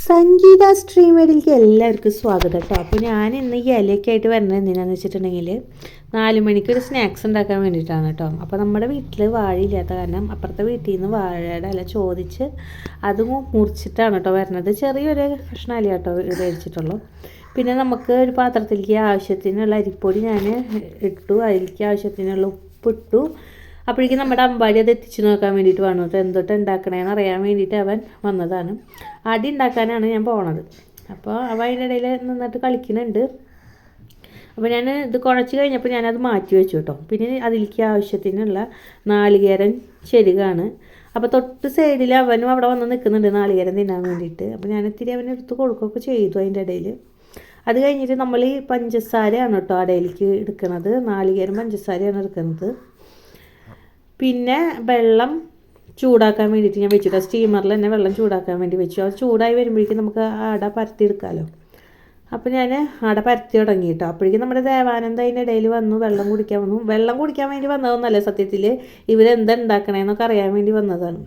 സംഗീത സ്ട്രീമേഡിലേക്ക് എല്ലാവർക്കും സ്വാഗതം കേട്ടോ. അപ്പോൾ ഞാൻ ഇന്ന് ഈ ഇലയൊക്കെ വരുന്നത് എന്തിനാന്ന് വെച്ചിട്ടുണ്ടെങ്കിൽ നാല് മണിക്ക് ഒരു സ്നാക്സ് ഉണ്ടാക്കാൻ വേണ്ടിയിട്ടാണ് കേട്ടോ. അപ്പോൾ നമ്മുടെ വീട്ടിൽ വാഴയില്ലാത്ത കാരണം അപ്പുറത്തെ വീട്ടിൽ നിന്ന് വാഴയുടെ ഇല ചോദിച്ച് അത് മുറിച്ചിട്ടാണ് കേട്ടോ വരുന്നത്. ചെറിയൊരു കഷ്ണം ഇല കേട്ടോ മേടിച്ചിട്ടുള്ളൂ. പിന്നെ നമുക്ക് ഒരു പാത്രത്തിലേക്ക് ആവശ്യത്തിനുള്ള അരിപ്പൊടി ഞാൻ ഇട്ടു. അതിലേക്ക് ആവശ്യത്തിനുള്ള ഉപ്പിട്ടു. അപ്പോഴേക്കും നമ്മുടെ അമ്പാടി അത് എത്തിച്ചു നോക്കാൻ വേണ്ടിയിട്ട് വന്നു. എന്തൊട്ട് ഉണ്ടാക്കണേന്ന് അറിയാൻ വേണ്ടിയിട്ട് അവൻ വന്നതാണ്. അടി ഉണ്ടാക്കാനാണ് ഞാൻ പോണത്. അപ്പോൾ അവ അതിന്റെ ഇടയിൽ നിന്നിട്ട് കളിക്കുന്നുണ്ട്. അപ്പോൾ ഞാൻ ഇത് കുഴച്ച് കഴിഞ്ഞപ്പോൾ ഞാനത് മാറ്റി വെച്ചു കേട്ടോ. പിന്നെ അതിലേക്ക് ആവശ്യത്തിനുള്ള നാളികേരൻ ചെരുകാണ്. അപ്പോൾ തൊട്ട് സൈഡിൽ അവനും അവിടെ വന്ന് നിൽക്കുന്നുണ്ട് നാളികേരം തിന്നാൻ വേണ്ടിയിട്ട്. അപ്പോൾ ഞാൻ ഇത്തിരി അവനെ എടുത്ത് കൊടുക്കുകയൊക്കെ ചെയ്തു അതിന്റെ ഇടയിൽ. അത് കഴിഞ്ഞിട്ട് നമ്മൾ ഈ പഞ്ചസാരയാണ് കേട്ടോ അടയിലേക്ക് എടുക്കുന്നത് നാളികേരം പഞ്ചസാരയാണ് എടുക്കുന്നത്. പിന്നെ വെള്ളം ചൂടാക്കാൻ വേണ്ടിയിട്ട് ഞാൻ വെച്ചിട്ട് സ്റ്റീമറിൽ തന്നെ വെള്ളം ചൂടാക്കാൻ വേണ്ടി വെച്ചു. അത് ചൂടായി വരുമ്പോഴേക്കും നമുക്ക് അട പരത്തിയെടുക്കാമല്ലോ അപ്പോൾ ഞാൻ അട പരത്തി തുടങ്ങി കേട്ടോ അപ്പോഴേക്കും നമ്മുടെ ദേവാനന്ദ അതിന്റെ ഇടയിൽ വന്നു വെള്ളം കുടിക്കാൻ വന്നു. വെള്ളം കുടിക്കാൻ വേണ്ടി വന്നതൊന്നല്ല സത്യത്തിൽ ഇവരെന്താ ഉണ്ടാക്കണേന്നൊക്കെ അറിയാൻ വേണ്ടി വന്നതാണ്.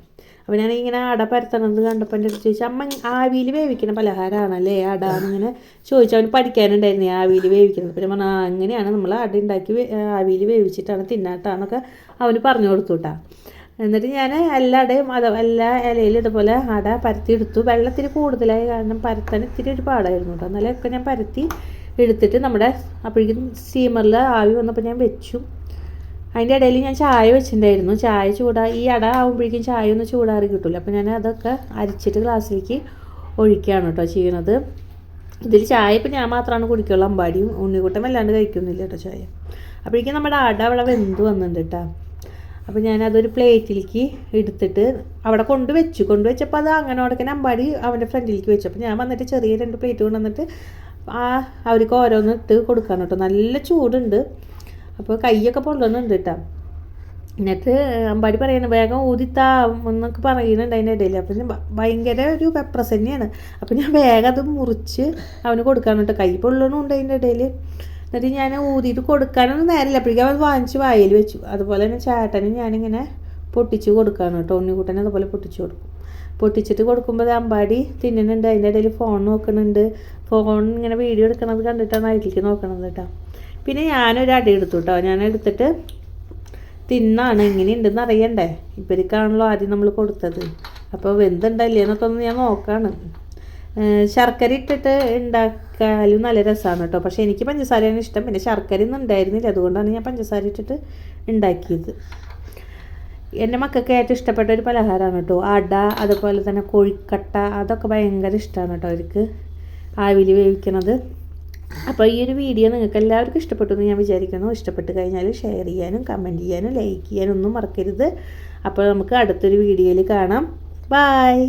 അപ്പോൾ ഞാൻ ഇങ്ങനെ അട പരത്തണത് കണ്ടപ്പോൾ എന്റെ അടുത്ത് ചോദിച്ചു അമ്മ ആവിയിൽ വേവിക്കുന്ന പലഹാരമാണല്ലേ അട? എന്നിങ്ങനെ ചോദിച്ചു. അവന് പഠിക്കാനുണ്ടായിരുന്നു ആവിയിൽ വേവിക്കുന്നത് പിന്നെ പറഞ്ഞാൽ അങ്ങനെയാണ് നമ്മൾ അട ഉണ്ടാക്കി ആവിയിൽ വേവിച്ചിട്ടാണ് തിന്നാട്ടാന്നൊക്കെ അവന് പറഞ്ഞു കൊടുത്തു കേട്ടാ. എന്നിട്ട് ഞാൻ എല്ലാ അടയും അത് എല്ലാ ഇലയിലും ഇതുപോലെ അട പരത്തി എടുത്തു. വെള്ളത്തിന് കൂടുതലായി കാരണം പരത്താൻ ഇത്തിരി ഒരു പാടായിരുന്നു കേട്ടോ. എന്നാലൊക്കെ ഞാൻ പരത്തി എടുത്തിട്ട് നമ്മുടെ അപ്പോഴേക്കും സ്റ്റീമറിൽ ആവി വന്നപ്പോൾ ഞാൻ വെച്ചു. അതിന്റെ ഇടയിൽ ഞാൻ ചായ വെച്ചിട്ടുണ്ടായിരുന്നു. ചായ ചൂടാ ഈ അട ആകുമ്പോഴേക്കും ചായ ഒന്ന് ചൂടാറി കിട്ടില്ല അപ്പോൾ ഞാൻ അതൊക്കെ അരിച്ചിട്ട് ഗ്ലാസ്സിലേക്ക് ഒഴിക്കുകയാണ് കേട്ടോ ചെയ്യണത്. ഇതിൽ ചായ ഇപ്പം ഞാൻ മാത്രമാണ് കുടിക്കുള്ളൂ. അമ്പാടിയും ഉണ്ണിക്കൂട്ടം വല്ലാണ്ട് കഴിക്കുന്നില്ല കേട്ടോ ചായ. അപ്പോഴേക്കും നമ്മുടെ അട അവിടെ വെന്ത് വന്നിട്ടുണ്ട് കേട്ടോ. അപ്പോൾ ഞാനതൊരു പ്ലേറ്റിലേക്ക് എടുത്തിട്ട് അവിടെ കൊണ്ടുവച്ചു കൊണ്ടുവച്ചപ്പോൾ അത് അങ്ങനെ ഉടക്കനെ അമ്പാടി അവന്റെ ഫ്രണ്ടിലേക്ക് വെച്ചു. അപ്പോൾ ഞാൻ വന്നിട്ട് ചെറിയ രണ്ട് പ്ലേറ്റ് കൊണ്ടുവന്നിട്ട് ആ അവർക്ക് ഓരോന്ന് ഇട്ട് കൊടുക്കാൻ കേട്ടോ. നല്ല ചൂടുണ്ട്. അപ്പോൾ കൈയൊക്കെ പൊള്ളുന്നുണ്ട് കേട്ടോ എന്നിട്ട് അമ്പാടി പറയുന്നത് വേഗം ഊതിത്താ എന്നൊക്കെ പറയുന്നുണ്ട് അതിന്റെ ഇടയിൽ. അപ്പം ഭയങ്കര ഒരു പെപ്രസ് തന്നെയാണ്. അപ്പം ഞാൻ വേഗം അത് മുറിച്ച് അവന് കൊടുക്കാൻ കേട്ടോ. കൈ പൊള്ളണുണ്ട് അതിന്റെ ഇടയിൽ. എന്നിട്ട് ഞാൻ ഊതിയിട്ട് കൊടുക്കാനൊന്നും നേരമില്ല. അപ്പോഴേക്കും അവൻ വാങ്ങിച്ച് വായിൽ വെച്ചു. അതുപോലെ തന്നെ ചേട്ടനും ഞാനിങ്ങനെ പൊട്ടിച്ച് കൊടുക്കാണ് കേട്ടോ. ഉണ്ണിക്കുട്ടനെ അതുപോലെ പൊട്ടിച്ച് കൊടുക്കും. പൊട്ടിച്ചിട്ട് കൊടുക്കുമ്പോൾ അമ്പാടി തിന്നുന്നുണ്ട്. അതിന്റെ ഇടയിൽ ഫോൺ നോക്കുന്നുണ്ട്. ഫോൺ ഇങ്ങനെ വീഡിയോ എടുക്കണത് കണ്ടിട്ടാണ് അതിലേക്ക് നോക്കണത് കേട്ടോ. പിന്നെ ഞാനൊരു അടി എടുത്തു കേട്ടോ ഞാൻ എടുത്തിട്ട് തിന്നാണ്. എങ്ങനെയുണ്ടെന്ന് അറിയണ്ടേ? ഇവർക്കാണല്ലോ ആദ്യം നമ്മൾ കൊടുത്തത്. അപ്പോൾ വെന്തുണ്ടല്ലേ എന്നൊക്കെ ഒന്ന് ഞാൻ നോക്കാണ്. ശർക്കര ഇട്ടിട്ട് ഉണ്ടാക്കാലും നല്ല രസമാണ് കേട്ടോ പക്ഷേ എനിക്ക് പഞ്ചസാരയാണ് ഇഷ്ടം. പിന്നെ ശർക്കര ഒന്നും ഉണ്ടായിരുന്നില്ല. അതുകൊണ്ടാണ് ഞാൻ പഞ്ചസാര ഇട്ടിട്ട് ഉണ്ടാക്കിയത്. എന്റെ മക്കൾക്ക് ഏറ്റവും ഇഷ്ടപ്പെട്ട ഒരു പലഹാരമാണ് കേട്ടോ അട അതുപോലെ തന്നെ കോഴിക്കട്ട അതൊക്കെ ഭയങ്കര ഇഷ്ടമാണ് കേട്ടോ അവർക്ക്. ആവിൽ വേവിക്കണത്. അപ്പോൾ ഈ ഒരു വീഡിയോ നിങ്ങൾക്ക് എല്ലാവർക്കും ഇഷ്ടപ്പെട്ടു എന്ന് ഞാൻ വിചാരിക്കുന്നു. ഇഷ്ടപ്പെട്ട് കഴിഞ്ഞാൽ ഷെയർ ചെയ്യാനും കമന്റ് ചെയ്യാനും ലൈക്ക് ചെയ്യാനും ഒന്നും മറക്കരുത്. അപ്പോൾ നമുക്ക് അടുത്തൊരു വീഡിയോയിൽ കാണാം. ബായ്